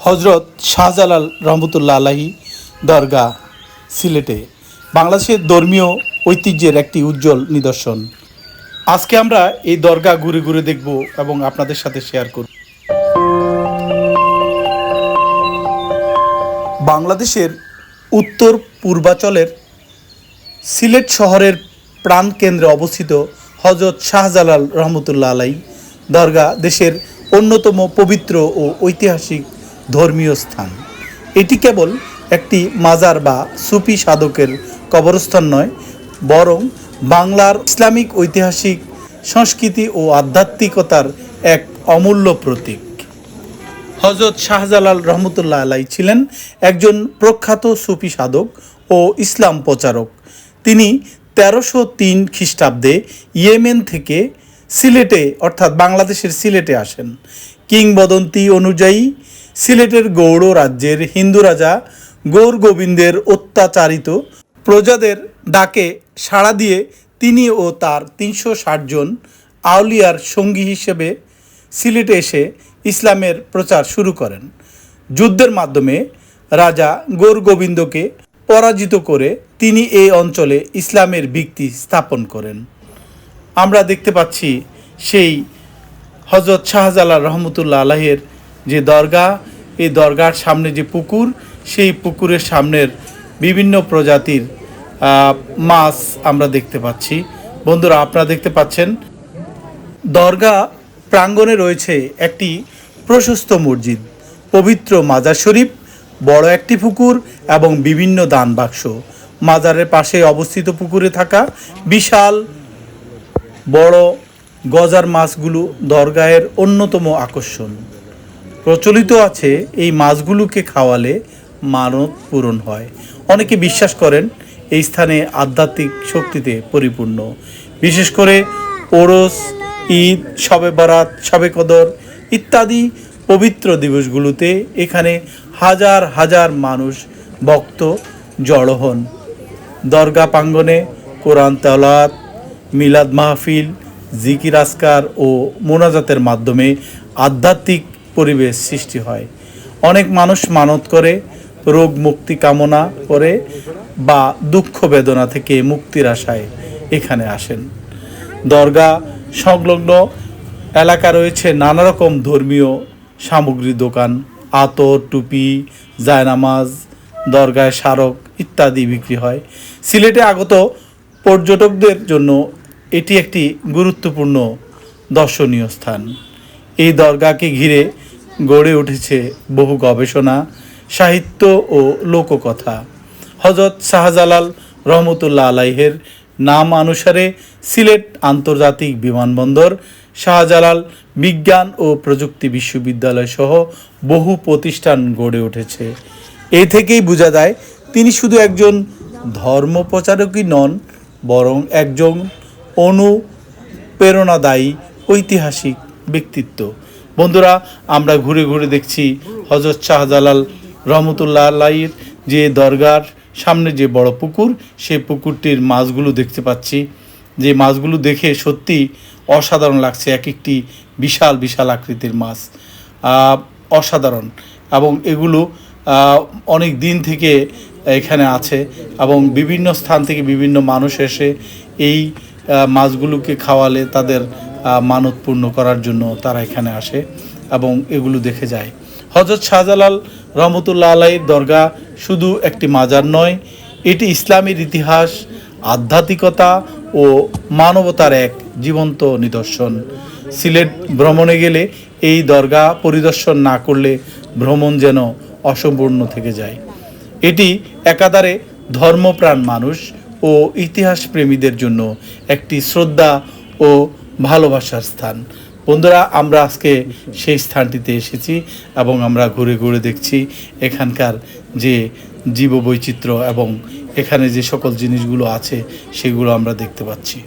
হজরত শাহজালাল রহমতুল্লাহ আলাহি দরগা সিলেটে। বাংলাদেশের ধর্মীয় ঐতিহ্যের একটি উজ্জ্বল নিদর্শন। আজকে আমরা এই দরগা ঘুরে ঘুরে দেখব এবং আপনাদের সাথে শেয়ার করব। বাংলাদেশের উত্তর পূর্বাঞ্চলের সিলেট শহরের প্রাণকেন্দ্রে অবস্থিত হজরত শাহজালাল রহমতুল্লাহ আলাই দরগা দেশের অন্যতম পবিত্র ও ঐতিহাসিক ধর্মীয় স্থান। এটি কেবল একটি মাজার বা সুফি সাধকের কবরস্থান নয়, বরং বাংলার ইসলামিক ঐতিহাসিক সংস্কৃতি ও আধ্যাত্মিকতার এক অমূল্য প্রতীক। হজরত শাহজালাল রহমতুল্লাহ আলাই ছিলেন একজন প্রখ্যাত সুফি সাধক ও ইসলাম প্রচারক। তিনি তেরোশো তিন খ্রিস্টাব্দে ইয়েমেন থেকে সিলেটে, অর্থাৎ বাংলাদেশের সিলেটে আসেন। কিংবদন্তি অনুযায়ী সিলেটের গৌড় রাজ্যের হিন্দু রাজা গৌর গোবিন্দের অত্যাচারিত প্রজাদের ডাকে সাড়া দিয়ে তিনি ও তার তিনশো ষাট জন আউলিয়ার সঙ্গী হিসেবে সিলেটে এসে ইসলামের প্রচার শুরু করেন। যুদ্ধের মাধ্যমে রাজা গৌর গোবিন্দকে পরাজিত করে তিনি এই অঞ্চলে ইসলামের ভিত্তি স্থাপন করেন। আমরা দেখতে পাচ্ছি সেই হজরত শাহজালাল রহমতুল্লাহ আলাহের যে দরগা এই দরগার সামনে যে পুকুর, সেই পুকুরের সামনের বিভিন্ন প্রজাতির মাছ আমরা দেখতে পাচ্ছি। বন্ধুরা, আপনারা দেখতে পাচ্ছেন, দরগা প্রাঙ্গণে রয়েছে একটি প্রশস্ত মসজিদ, পবিত্র মাজার শরীফ, বড় একটি পুকুর এবং বিভিন্ন দান বাক্স। মাজারের পাশে অবস্থিত পুকুরে থাকা বিশাল বড় গজার মাছগুলো দরগাহের অন্যতম আকর্ষণ। প্রচলিত আছে এই মাছগুলোকে খাওয়ালে মানত পূরণ হয়। অনেকে বিশ্বাস করেন এই স্থানে আধ্যাত্মিক শক্তিতে পরিপূর্ণ। বিশেষ করে ওরস, ঈদ শবে বরাত শবে কদর ইত্যাদি পবিত্র দিবসগুলোতে এখানে হাজার হাজার মানুষ ভক্ত জড়ো হন। দরগা প্রাঙ্গনে কোরআন তালাত মিলাদ মাহফিল, জিকির আসকার ও মোনাজাতের মাধ্যমে আধ্যাত্মিক পরিবেশ সৃষ্টি হয়। অনেক মানুষ মানত করে, রোগ মুক্তি কামনা করে বা দুঃখ বেদনা থেকে মুক্তির আশায় এখানে আসেন। দরগা সংলগ্ন এলাকা রয়েছে নানা রকম ধর্মীয় সামগ্রী দোকান, আতর, টুপি, জায়নামাজ, দরগায় স্মারক ইত্যাদি বিক্রি হয়। সিলেটে আগত পর্যটকদের জন্য এটি একটি গুরুত্বপূর্ণ দর্শনীয় স্থান। এই দরগাকে ঘিরে গড়ে উঠেছে বহু গবেষণা, সাহিত্য ও লোককথা। হজরত শাহজালাল রহমতুল্লাহ আলাইহের নাম অনুসারে সিলেট আন্তর্জাতিক বিমানবন্দর, শাহজালাল বিজ্ঞান ও প্রযুক্তি বিশ্ববিদ্যালয় সহ বহু প্রতিষ্ঠান গড়ে উঠেছে। এ থেকেই বোঝা যায়, তিনি শুধু একজন ধর্ম প্রচারকই নন, বরং একজন অনুপ্রেরণাদায়ী, ঐতিহাসিক ব্যক্তিত্ব। বন্ধুরা, আমরা ঘুরে ঘুরে দেখছি হজরত শাহজালাল রহমতুল্লাহ আল্লাহির যে দরগার সামনে যে বড় পুকুর সেই পুকুরটির মাছগুলো দেখতে পাচ্ছি। যে মাছগুলো দেখে সত্যি অসাধারণ লাগছে, এক একটি বিশাল বিশাল আকৃতির মাছ। অসাধারণ। এবং এগুলো অনেক দিন থেকে এখানে আছে এবং বিভিন্ন স্থান থেকে বিভিন্ন মানুষ এসে এই মাছগুলোকে খাওয়ালে তাদের মানত পূর্ণ করার জন্য তারা এখানে আসে এবং এগুলো দেখে যায়। হজরত শাহজালাল রহমতুল্লাহ আলাইয়ের দরগা শুধু একটি মাজার নয়, এটি ইসলামের ইতিহাস, আধ্যাত্মিকতা ও মানবতার এক জীবন্ত নিদর্শন। সিলেট ভ্রমণে গেলে এই দরগা পরিদর্শন না করলে ভ্রমণ যেন অসম্পূর্ণ থেকে যায়। এটি একাধারে ধর্মপ্রাণ মানুষ ও ইতিহাস প্রেমীদের জন্য একটি শ্রদ্ধা ও ভালোবাসার স্থান। বন্ধুরা, আমরা আজকে সেই স্থানটিতে এসেছি এবং আমরা ঘুরে ঘুরে দেখছি এখানকার যে জীববৈচিত্র্য এবং এখানে যে সকল জিনিসগুলো আছে, সেগুলো আমরা দেখতে পাচ্ছি।